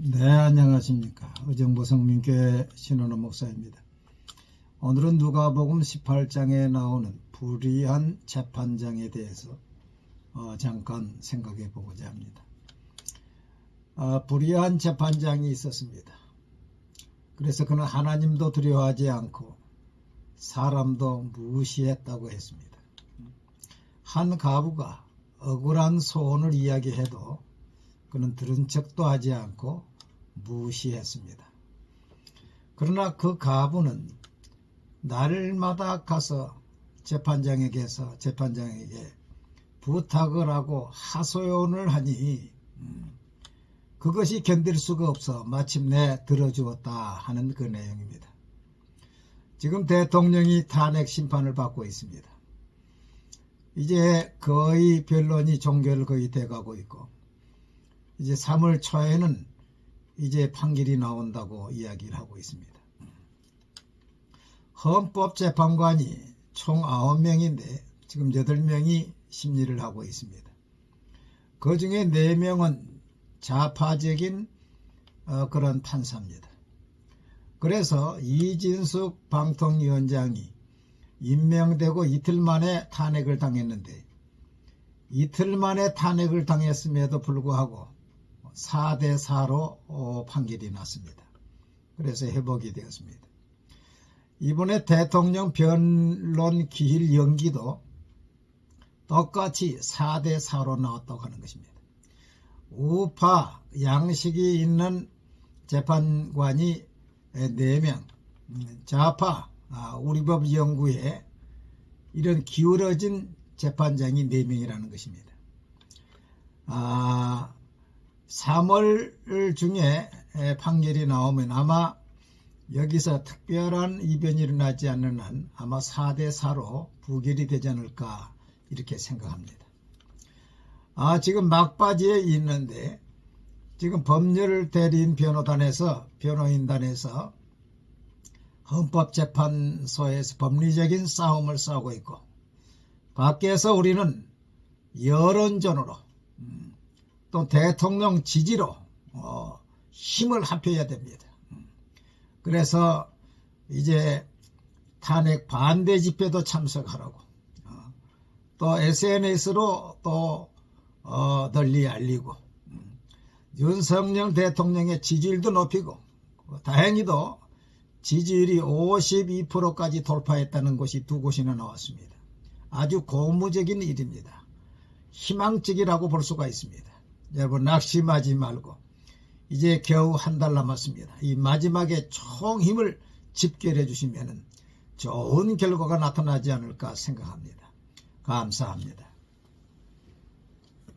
네, 안녕하십니까. 의정부 성민교회 신원호 목사입니다. 오늘은 누가복음 18장에 나오는 불의한 재판장에 대해서 어, 잠깐 생각해 보고자 합니다. 아, 불의한 재판장이 있었습니다. 그래서 그는 하나님도 두려워하지 않고 사람도 무시했다고 했습니다. 한 가부가 억울한 소원을 이야기해도 그는 들은 척도 하지 않고 무시했습니다. 그러나 그 가부는 날마다 가서 재판장에게서 재판장에게 부탁을 하고 하소연을 하니 음, 그것이 견딜 수가 없어 마침내 들어주었다 하는 그 내용입니다. 지금 대통령이 탄핵 심판을 받고 있습니다. 이제 거의 변론이 종결 거의 돼가고 있고 이제 3월 초에는 이제 판결이 나온다고 이야기를 하고 있습니다. 헌법재판관이 총 9명인데 지금 8명이 심리를 하고 있습니다. 그 중에 4명은 좌파적인 어, 그런 판사입니다. 그래서 이진숙 방통위원장이 임명되고 이틀 만에 탄핵을 당했는데 이틀 만에 탄핵을 당했음에도 불구하고 4대 4로 어, 판결이 났습니다. 그래서 회복이 되었습니다. 이번에 대통령 변론 기일 연기도 똑같이 4대 4로 나왔다고 하는 것입니다. 우파 양식이 있는 재판관이 4명, 좌파 아, 우리법 연구에 이런 기울어진 재판장이 4명이라는 것입니다. 아, 3월 중에 판결이 나오면 아마 여기서 특별한 이변이 일어나지 않는 한 아마 4대 4로 부결이 되지 않을까 이렇게 생각합니다. 아, 지금 막바지에 있는데 지금 법률 대리인 변호단에서 변호인단에서 헌법재판소에서 법리적인 싸움을 싸우고 있고 밖에서 우리는 여론전으로 음, 또 대통령 지지로 어, 힘을 합해야 됩니다. 음, 그래서 이제 탄핵 반대 집회도 참석하라고 어, 또 SNS로 또 어, 널리 알리고 음, 윤석열 대통령의 지지율도 높이고 다행히도 지지율이 52%까지 돌파했다는 곳이 두 곳이나 나왔습니다. 아주 고무적인 일입니다. 희망적이라고 볼 수가 있습니다. 여러분 낙심하지 말고 이제 겨우 한 달 남았습니다. 이 마지막에 총 힘을 집결해 주시면 좋은 결과가 나타나지 않을까 생각합니다. 감사합니다.